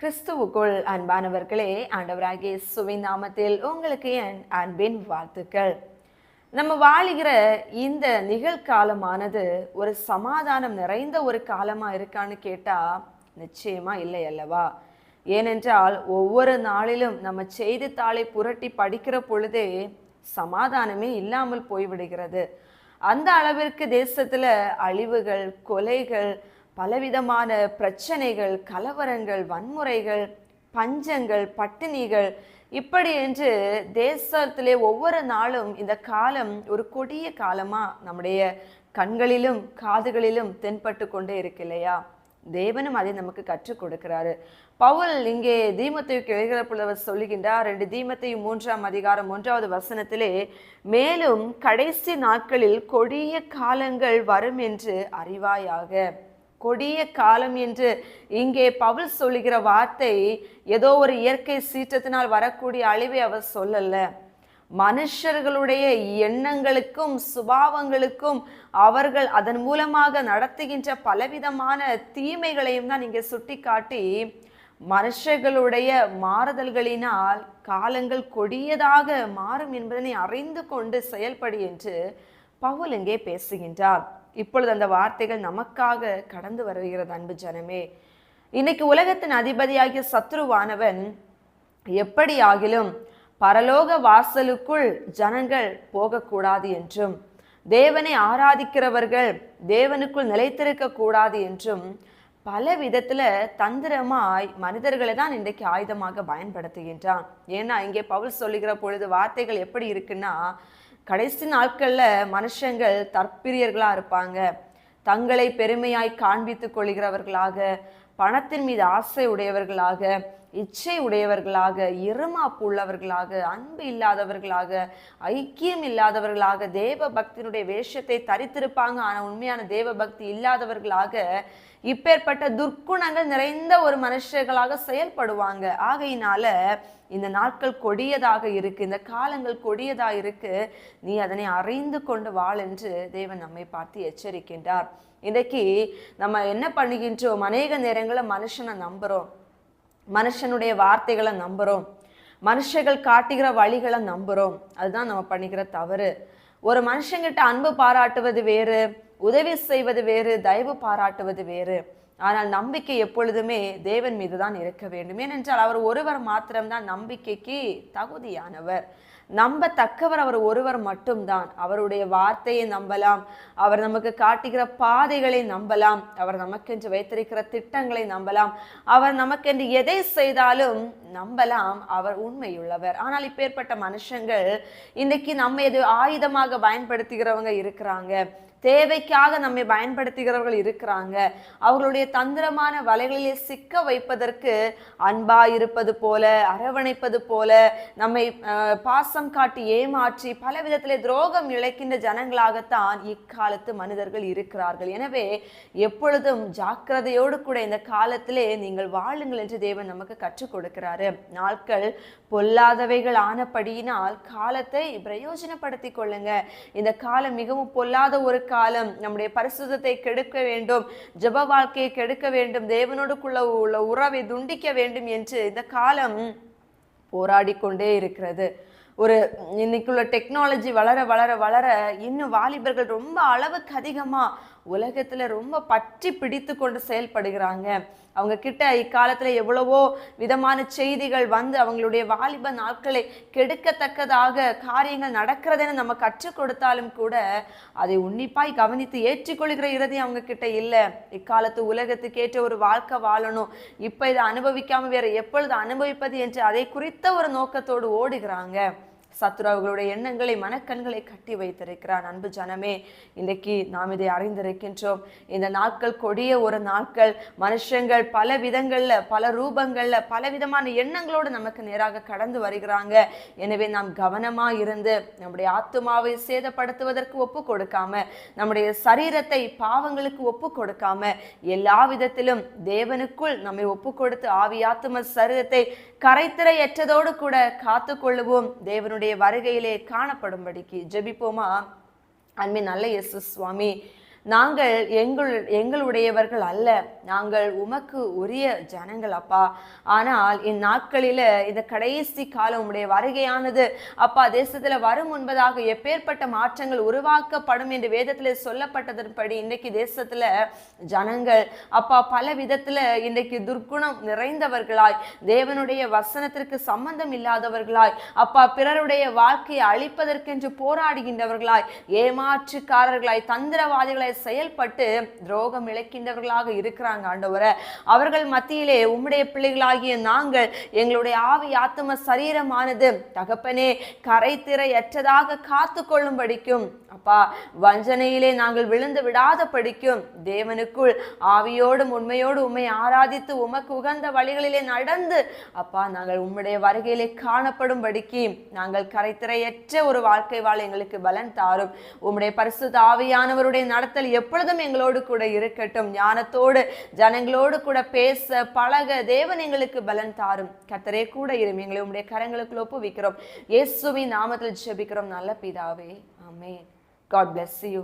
கிறிஸ்துவுக்குள் அன்பானவர்களே ஆண்டவராகிய சுவின் நாமத்தில் உங்களுக்கு என் அன்பின் வாழ்த்துக்கள். நம்ம வாழுகிற இந்த நிகழ்காலமானது ஒரு சமாதானம் நிறைந்த ஒரு காலமாக இருக்கான்னு கேட்டால் நிச்சயமாக இல்லை அல்லவா? ஏனென்றால் ஒவ்வொரு நாளிலும் நம்ம செய்தித்தாளை புரட்டி படிக்கிற பொழுதே சமாதானமே இல்லாமல் போய்விடுகிறது. அந்த அளவிற்கு தேசத்தில் அழிவுகள் கொலைகள் பலவிதமான பிரச்சனைகள் கலவரங்கள் வன்முறைகள் பஞ்சங்கள் பட்டினிகள். இப்படி என்று தேசத்திலே ஒவ்வொரு நாளும் இந்த காலம் ஒரு கொடிய காலமாக நம்முடைய கண்களிலும் காதுகளிலும் தென்பட்டு கொண்டே இருக்கு இல்லையா? தேவனும் அதை நமக்கு கற்றுக் கொடுக்கிறாரு. பவுல் இங்கே தீமத்தைக்கு எழுகிற புலவர் சொல்லுகின்றார் ரெண்டு தீமத்தையும் மூன்றாம் அதிகாரம் மூன்றாவது வசனத்திலே மேலும் கடைசி நாட்களில் கொடிய காலங்கள் வரும் என்று அறிவாயாக. கொடிய காலம் என்று இங்கே பவுல் சொல்லுகிற வார்த்தை ஏதோ ஒரு இயற்கை சீற்றத்தினால் வரக்கூடிய அழிவை அவர் சொல்லல. மனுஷர்களுடைய எண்ணங்களுக்கும் சுபாவங்களுக்கும் அவர்கள் அதன் மூலமாக நடத்துகின்ற பலவிதமான தீமைகளையும் தான் இங்கே சுட்டிக்காட்டி மனுஷர்களுடைய மாறுதல்களினால் காலங்கள் கொடியதாக மாறும் என்பதனை அறிந்து கொண்டு செயல்படு என்று பவுல் இங்கே பேசுகின்றார். இப்பொழுது அந்த வார்த்தைகள் நமக்காக கடந்து வருகிறது அன்பு ஜனமே. இன்னைக்கு உலகத்தின் அதிபதியாகிய சத்ருவானவன் எப்படி ஆகிலும் பரலோக வாசலுக்குள் ஜனங்கள் போகக்கூடாது என்றும் தேவனை ஆராதிக்கிறவர்கள் தேவனுக்குள் நிலைத்திருக்க கூடாது என்றும் பல விதத்துல தந்திரமாய் மனிதர்களை தான் இன்றைக்கு ஆயுதமாக பயன்படுத்துகின்றான். ஏன்னா இங்கே பவுல் சொல்லுகிற பொழுது வார்த்தைகள் எப்படி இருக்குன்னா கடைசி நாட்களில் மனுஷங்கள் தற்பிரியர்களாக இருப்பாங்க. தங்களை பெருமையாய் காண்பித்துக் கொள்கிறவர்களாக பணத்தின் மீது ஆசை உடையவர்களாக இச்சை உடையவர்களாக இருமாப்பு உள்ளவர்களாக அன்பு இல்லாதவர்களாக ஐக்கியம் இல்லாதவர்களாக தேவ பக்தியினுடைய வேஷத்தை தரித்திருப்பாங்க. ஆனால் உண்மையான தேவ பக்தி இல்லாதவர்களாக இப்பேற்பட்ட துர்க்குணங்கள் நிறைந்த ஒரு மனுஷர்களாக செயல்படுவாங்க. ஆகையினால இந்த நாட்கள் கொடியதாக இருக்கு இந்த காலங்கள் கொடியதாக இருக்கு. நீ அதனை அறிந்து கொண்டு வாழ் என்று தேவன் நம்மை பார்த்து எச்சரிக்கின்றார். இன்றைக்கு நம்ம என்ன பண்ணுகின்றோம்? அநேக நேரங்களில் மனுஷனை நம்புறோம். மனுஷனுடைய வார்த்தைகளை நம்புகிறோம் மனுஷர்கள் காட்டுகிற வழிகளை நம்புகிறோம் அதுதான் நம்ம பண்ணிக்கிற தவறு. ஒரு மனுஷங்கிட்ட அன்பு பாராட்டுவது வேறு உதவி செய்வது வேறு தயவு பாராட்டுவது வேறு. ஆனால் நம்பிக்கை எப்பொழுதுமே தேவன் மீது தான் இருக்க வேண்டும். ஏனென்றால் அவர் ஒருவர் மாத்திரம்தான் நம்பிக்கைக்கு தகுதியானவர். நம்பத்தக்கவர் அவர் ஒருவர் மட்டும்தான். அவருடைய வார்த்தையை நம்பலாம். அவர் நமக்கு காட்டுகிற பாதைகளை நம்பலாம். அவர் நமக்கென்று வைத்திருக்கிற திட்டங்களை நம்பலாம். அவர் நமக்கென்று எதை செய்தாலும் நம்பலாம். அவர் உண்மையுள்ளவர். ஆனால் இப்பேற்பட்ட மனுஷங்கள் இன்னைக்கு நம்ம எது ஆயுதமாக பயன்படுத்துகிறவங்க இருக்கிறாங்க. தேவைக்காக நம்மை பயன்படுத்துகிறவர்கள் இருக்கிறாங்க. அவர்களுடைய தந்திரமான வலைகளிலே சிக்க வைப்பதற்கு அன்பா இருப்பது போல அரவணைப்பது போல நம்மை பாசம் காட்டி ஏமாற்றி பல விதத்திலே துரோகம் இழைக்கின்ற ஜனங்களாகத்தான் இக்காலத்து மனிதர்கள் இருக்கிறார்கள். எனவே எப்பொழுதும் ஜாக்கிரதையோடு கூட இந்த காலத்திலே நீங்கள் வாழுங்கள் என்று தேவன் நமக்கு கற்றுக் கொடுக்கிறாரு. நாட்கள் பொல்லாதவைகள் ஆனபடியினால் காலத்தை பிரயோஜனப்படுத்திக் கொள்ளுங்க. இந்த காலம் மிகவும் பொல்லாத ஒரு காலம் நம்முடைய பரிசுத்தத்தை கெடுக்க வேண்டும் ஜெப வாழ்க்கையை கெடுக்க வேண்டும் தேவனோடுக்குள்ள உள்ள உறவை துண்டிக்க வேண்டும் என்று இந்த காலம் போராடி கொண்டே இருக்கிறது. ஒரு இன்னைக்குள்ள டெக்னாலஜி வளர வளர வளர இன்னும் வாலிபர்கள் ரொம்ப அளவுக்கு அதிகமாக உலகத்துல ரொம்ப பற்றி பிடித்து கொண்டு செயல்படுகிறாங்க. அவங்க கிட்ட இக்காலத்துல எவ்வளவோ விதமான செய்திகள் வந்து அவங்களுடைய வாலிப நாட்களை கெடுக்கத்தக்கதாக காரியங்கள் நடக்கிறதுன்னு நம்ம கற்றுக் கொடுத்தாலும் கூட அதை உன்னிப்பாய் கவனித்து ஏற்றுக்கொள்கிற இறுதி அவங்க கிட்ட இல்லை. இக்காலத்து உலகத்துக்கு ஏற்ற ஒரு வாழ்க்கை வாழணும். இப்ப இதை அனுபவிக்காம வேற எப்பொழுது அனுபவிப்பது என்று அதை குறித்த ஒரு நோக்கத்தோடு ஓடுகிறாங்க. சத்துரு அவர்களுடைய எண்ணங்களை மனக்கண்களை கட்டி வைத்திருக்கிறார் அன்பு ஜனமே இன்றைக்கு நாம் இதை அறிந்திருக்கின்றோம். இந்த நாட்கள் கொடிய ஒரு நாட்கள். மனுஷங்கள் பல விதங்களில் பல ரூபங்கள்ல பல விதமான எண்ணங்களோடு நமக்கு நேராக கடந்து வருகிறாங்க. எனவே நாம் கவனமா இருந்து நம்முடைய ஆத்துமாவை சேதப்படுத்துவதற்கு ஒப்பு கொடுக்காம நம்முடைய சரீரத்தை பாவங்களுக்கு ஒப்பு கொடுக்காம எல்லா விதத்திலும் தேவனுக்குள் நம்மை ஒப்பு கொடுத்து ஆவியாத்தும சரீரத்தை கரைத்திரையற்றதோடு கூட காத்து கொள்ளுவோம். தேவனுடைய வருகையிலே காணப்படும்படிக்கு ஜெபிப்போமா? அன்பின் நல்ல இயேசு சுவாமி. நாங்கள் எங்கள் எங்களுடையவர்கள் அல்ல. நாங்கள் உமக்கு உரிய ஜனங்கள் அப்பா. ஆனால் இந்நாட்களில் இந்த கடைசி காலம் உடைய வருகையானது அப்பா தேசத்தில் வரும் முன்பதாக எப்பேற்பட்ட மாற்றங்கள் உருவாக்கப்படும் என்று வேதத்தில் சொல்லப்பட்டதன்படி இன்றைக்கு தேசத்தில் ஜனங்கள் அப்பா பல விதத்தில் இன்றைக்கு துர்க்குணம் நிறைந்தவர்களாய் தேவனுடைய வசனத்திற்கு சம்பந்தம் இல்லாதவர்களாய் அப்பா பிறருடைய வாழ்க்கையை அழிப்பதற்கென்று போராடுகின்றவர்களாய் ஏமாற்றுக்காரர்களாய் தந்திரவாதிகளாய் செயல்பட்டு துரோகம் இழைக்கின்றவர்களாக இருக்கிறாங்க ஆண்டவரை. அவர்கள் மத்தியிலே உம்முடைய பிள்ளைகளாகிய நாங்கள் எங்களுடைய ஆவி ஆத்தும சரீரமானது தகப்பனே கரைத்திரையற்றதாக காத்து கொள்ளும்படிக்கும் அப்பா வஞ்சனையிலே நாங்கள் விழுந்து விடாத படிக்கும் தேவனுக்குள் ஆவியோடும் உண்மையோடு உண்மை ஆராதித்து உமக்கு உகந்த வழிகளிலே நடந்து அப்பா நாங்கள் உம்முடைய வருகையிலே காணப்படும்படிக்கு நாங்கள் கரைத்திரையற்ற ஒரு வாழ்க்கை வாழ எங்களுக்கு பலன் தாரும். உம்முடைய பரிசுத்த ஆவியானவருடைய நடத்த நடத்தல் எப்பொழுதும் எங்களோடு கூட இருக்கட்டும். ஞானத்தோடு ஜனங்களோடு கூட பேச பழக தேவன் எங்களுக்கு பலன் தாரும். கத்தரே கூட இரும். எங்களை உடைய கரங்களுக்குள் ஒப்புவிக்கிறோம். இயேசுவின் நாமத்தில் ஜெபிக்கிறோம். நல்ல பிதாவே. ஆமே காட் பிளஸ் யூ